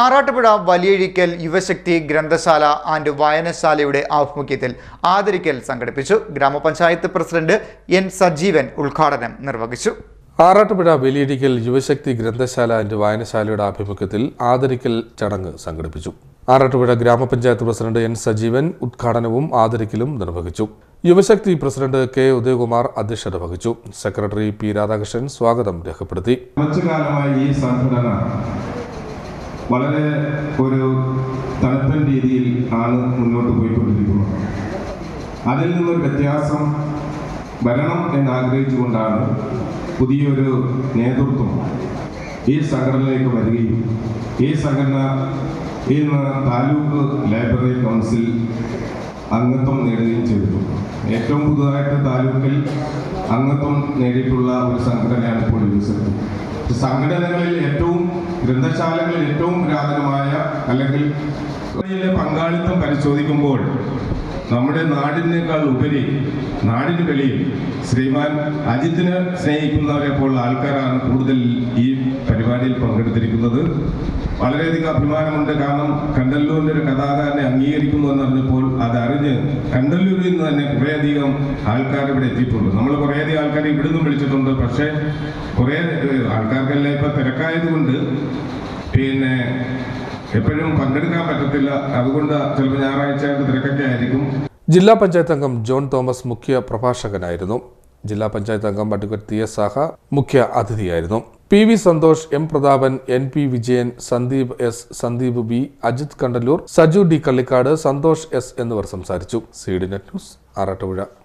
ആറാട്ടുപുഴ വലിയഴിക്കൽ യുവശക്തി ഗ്രന്ഥശാല ആൻഡ് വായനശാലയുടെ ആഭിമുഖ്യത്തിൽ ആദരിക്കൽ സംഘടിപ്പിച്ചു. ഗ്രാമപഞ്ചായത്ത് പ്രസിഡന്റ് എൻ സജീവൻ ഉദ്ഘാടനം നിർവഹിച്ചു. ആറാട്ടുപുഴ വലിയടിക്കൽ യുവശക്തി ഗ്രന്ഥശാല ആൻഡ് വായനശാലയുടെ ആഭിമുഖ്യത്തിൽ ആദരിക്കൽ ചടങ്ങ് സംഘടിപ്പിച്ചു. ആറാട്ടുപുഴ ഗ്രാമപഞ്ചായത്ത് പ്രസിഡന്റ് എൻ സജീവൻ ഉദ്ഘാടനവും ആദരിക്കലും നിർവഹിച്ചു. യുവശക്തി പ്രസിഡന്റ് കെ ഉദയകുമാർ അധ്യക്ഷത വഹിച്ചു. സെക്രട്ടറി പി രാധാകൃഷ്ണൻ സ്വാഗതം രേഖപ്പെടുത്തി. കുറച്ചു കാലമായി ഈ സംഘടന വളരെ ഒരു തണുപ്പൻ രീതിയിൽ ആണ് മുന്നോട്ട് പോയിക്കൊണ്ടിരിക്കുന്നത് അതിൽ നിന്നൊരു വ്യത്യാസം വരണം എന്നാഗ്രഹിച്ചുകൊണ്ടാണ് പുതിയൊരു നേതൃത്വം ഈ സംഘടനയിലേക്ക് വരികയും ഈ സംഘടന ഇന്ന് താലൂക്ക് ലൈബ്രറി കൗൺസിൽ അംഗത്വം നേടുകയും ചെയ്തിട്ടുണ്ട്. ഏറ്റവും പുതുതായിട്ട് താലൂക്കിൽ അംഗത്വം നേടിയിട്ടുള്ള ഒരു സംഘടനയാണ് ഇപ്പോൾ സംഘടനകളിൽ ഏറ്റവും ഗ്രന്ഥശാലകളിൽ ഏറ്റവും പുരാതനമായ അല്ലെങ്കിൽ പങ്കാളിത്തം പരിശോധിക്കുമ്പോൾ നമ്മുടെ നാടിനേക്കാൾ ഉപരി നാടിന് വെളിയിൽ ശ്രീമാൻ അജിത്തിനെ സ്നേഹിക്കുന്നവരെ പോലുള്ള ആൾക്കാരാണ് കൂടുതൽ ഈ പരിപാടിയിൽ പങ്കെടുത്തിരിക്കുന്നത്. വളരെയധികം അഭിമാനമുണ്ട്. കാരണം കണ്ടല്ലൂരിന്റെ ഒരു കഥാകാരനെ അംഗീകരിക്കുന്നു എന്നറിഞ്ഞപ്പോൾ അതറിഞ്ഞ് കണ്ടല്ലൂരിൽ നിന്ന് തന്നെ കുറേയധികം ആൾക്കാർ ഇവിടെ എത്തിയിട്ടുണ്ട്. നമ്മൾ കുറേയധികം ആൾക്കാർ ഇവിടെ നിന്നും വിളിച്ചിട്ടുണ്ട്. പക്ഷേ കുറേ ആൾക്കാർക്കെല്ലാം ഇപ്പൊ തിരക്കായതുകൊണ്ട് പിന്നെ എപ്പോഴും പങ്കെടുക്കാൻ പറ്റത്തില്ല. അതുകൊണ്ട് ചിലപ്പോൾ ഞായറാഴ്ച തിരക്കൊക്കെ ആയിരിക്കും. ജില്ലാ പഞ്ചായത്ത് അംഗം ജോൺ തോമസ് മുഖ്യ പ്രഭാഷകനായിരുന്നു. ജില്ലാ പഞ്ചായത്ത് അംഗം അഡ്വക്കേറ്റ് ടി എസ് സാഹ മുഖ്യ അതിഥിയായിരുന്നു. P V Santhosh M Prathapan N P Vijayan Sandeep S Sandeep B Ajith Kandallur Saju D Kallikkad Santhosh S എന്നിവർ സംസാരിച്ചു. Seed net news Arattupuzha.